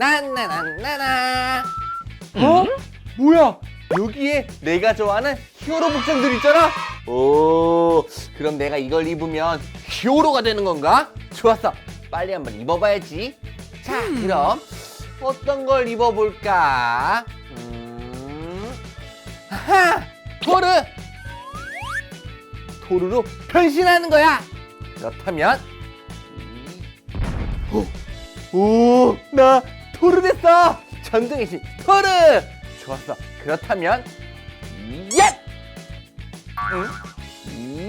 나나나나나. 어? 뭐야? 여기에 내가 좋아하는 히어로 복장들 있잖아. 오, 그럼 내가 이걸 입으면 히어로가 되는 건가? 좋았어. 빨리 한번 입어봐야지. 자, 그럼 어떤 걸 입어볼까? 음, 아하, 토르. 토르로 변신하는 거야. 그렇다면 오, 오, 나 토르 됐어. 전등의 신 토르. 좋았어. 그렇다면 얍. 응?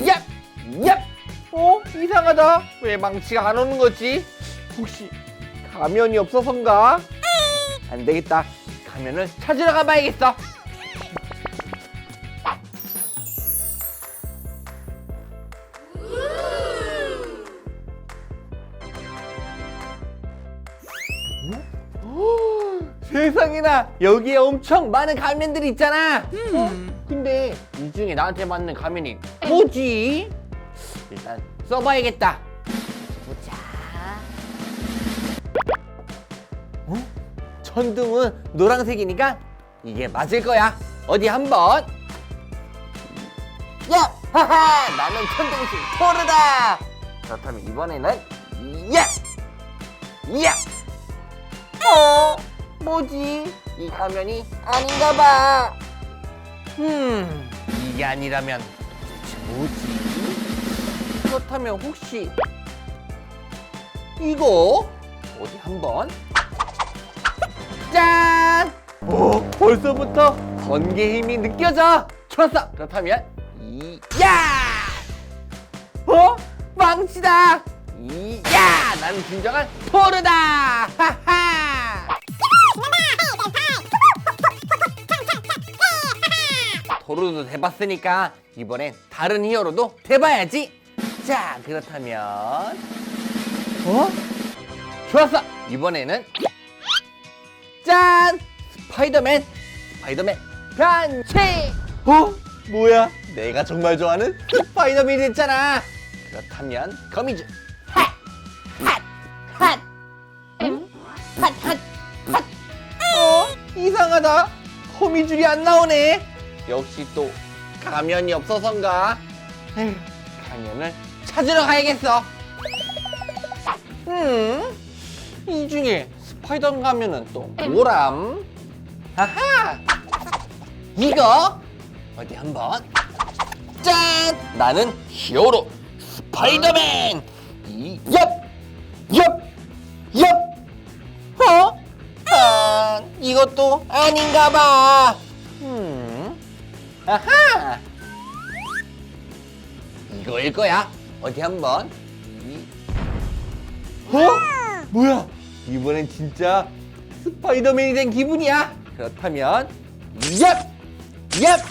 얍. 얍. 어? 이상하다. 왜 망치가 안 오는 거지? 혹시 가면이 없어서인가? 안 되겠다. 가면을 찾으러 가봐야겠어. 세상에나 여기에 엄청 많은 가면들이 있잖아. 어? 근데 이 중에 나한테 맞는 가면이 뭐지? 일단 써봐야겠다. 보자. 어? 천둥은 노란색이니까 이게 맞을 거야. 어디 한번. 야, 하하, 나는 천둥신 토르다. 그렇다면 이번에는 야, 야. 어, 뭐지? 이 가면이 아닌가 봐. 음, 이게 아니라면 도대체 뭐지? 그렇다면 혹시 이거 어디 한번 짠! 오, 벌써부터 번개 힘이 느껴져. 좋았어. 그렇다면 이 야! 어? 망치다. 이 야! 나는 진정한 토르다. 하하! 토르도 돼봤으니까 이번엔 다른 히어로도 돼봐야지. 자, 그렇다면 어? 좋았어. 이번에는 짠! 스파이더맨! 스파이더맨 변신! 어? 뭐야? 내가 정말 좋아하는 스파이더맨이 됐잖아! 그렇다면 거미줄 핫! 핫! 핫! 응? 핫! 핫! 핫! 어? 이상하다. 거미줄이 안 나오네. 역시 또 가면이 없어서인가? 에휴, 가면을 찾으러 가야겠어. 음, 이 중에 스파이더 가면은 또 뭐람? 아하! 이거 어디 한번 짠! 나는 히어로 스파이더맨! 이 엽! 엽! 엽! 어? 아, 이것도 아닌가 봐. 음. 이거일 거야. 어디 한번. 이- 어? 뭐야? 이번엔 진짜 스파이더맨이 된 기분이야. 그렇다면 얍! 얍!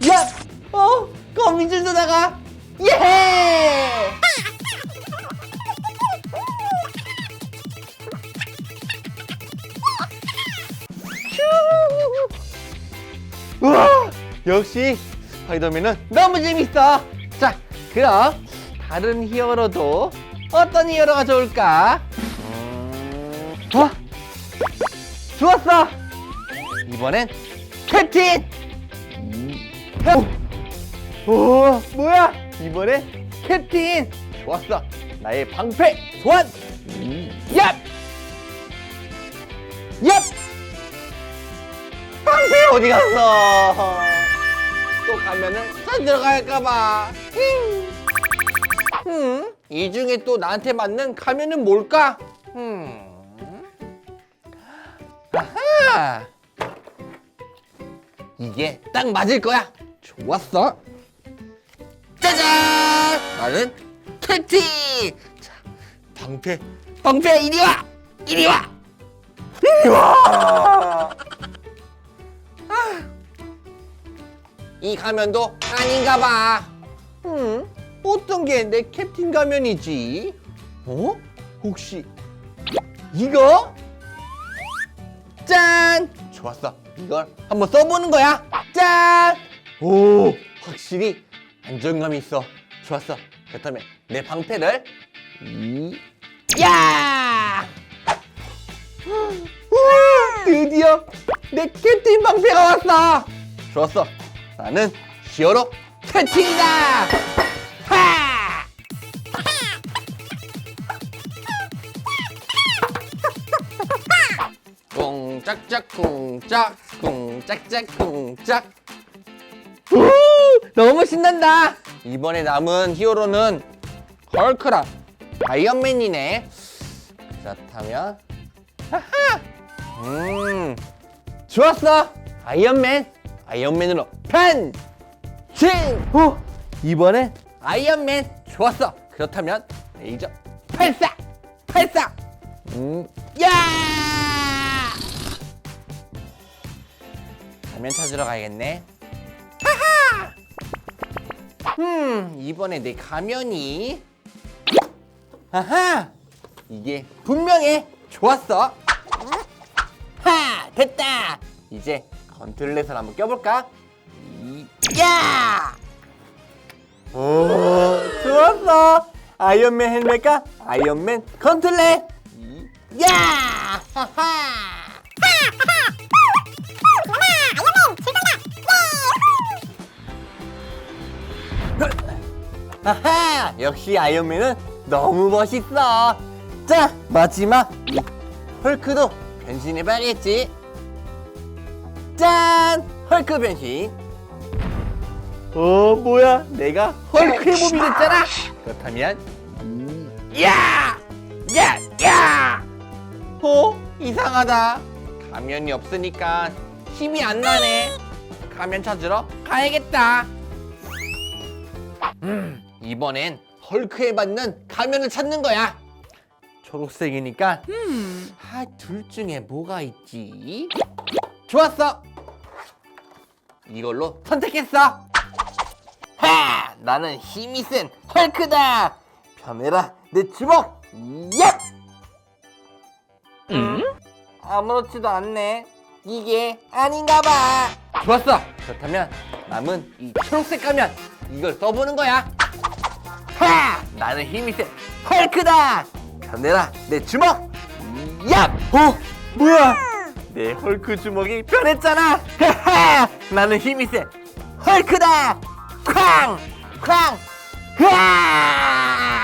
얍! 어? 거미줄도 나가. 예! 역시 스파이더맨은 너무 재밌어. 자, 그럼 다른 히어로도 어떤 히어로가 좋을까? 음, 어? 좋았어. 이번엔 캡틴. 오, 오, 뭐야? 이번엔 캡틴. 좋았어. 나의 방패 소환. 얍. 얍. 방패 어디 갔어? 또 가면은 찾으러 갈까봐. 음, 이 중에 또 나한테 맞는 가면은 뭘까? 음. 아하! 이게 딱 맞을 거야. 좋았어. 짜잔! 나는 캡틴! 자, 방패, 방패 이리 와! 이리 와! 이리 와! 이 가면도 아닌가 봐. 음, 어떤 게 내 캡틴 가면이지? 어? 혹시 이거? 짠! 좋았어. 이걸 한번 써보는 거야. 짠! 오, 확실히 안정감이 있어. 좋았어. 그렇다면 내 방패를 이, 야! 우와, 드디어 내 캡틴 방패가 왔어. 좋았어. 나는 히어로 캡틴이다. 하! 쿵짝짝 쿵짝 쿵짝짝 쿵짝. 우 너무 신난다. 이번에 남은 히어로는 헐크랑 아이언맨이네. 그렇다면 하하! 음 좋았어. 아이언맨 아이언맨으로 변신 후 이번엔 아이언맨 좋았어 그렇다면 레이저 발사 발사 음, 야! 가면 찾으러 가야겠네. 하하! 음, 이번에 내 가면이. 아하! 이게 분명해. 좋았어. 하! 됐다! 이제 건틀렛을 한번 껴볼까? 이, 야! 오, 좋았어. 아이언맨 헬멧과 아이언맨 건틀렛. 이, 야! 하하! 아하! 역시 아이언맨은 너무 멋있어. 자, 마지막 이 헐크도 변신해봐야겠지. 짠! 헐크 변신. 어, 뭐야? 내가 헐크의 몸이 됐잖아. 그렇다면 야! 야! 야! 어? 이상하다. 가면이 없으니까 힘이 안 나네. 가면 찾으러 가야겠다. 음, 이번엔 헐크에 맞는 가면을 찾는 거야. 초록색이니까 아, 둘 중에 뭐가 있지? 좋았어. 이걸로 선택했어. 하! 나는 힘이 센 헐크다. 변해라 내 주먹. 얍! 음? 아무렇지도 않네. 이게 아닌가 봐. 좋았어. 그렇다면 남은 이 초록색 가면 이걸 써보는 거야. 하! 나는 힘이 센 헐크다. 변해라 내 주먹. 얍! 어? 뭐야? 내 헐크 주먹이 변했잖아. 하하! 나는 힘이 센 헐크다. 쾅! 쾅! 으아!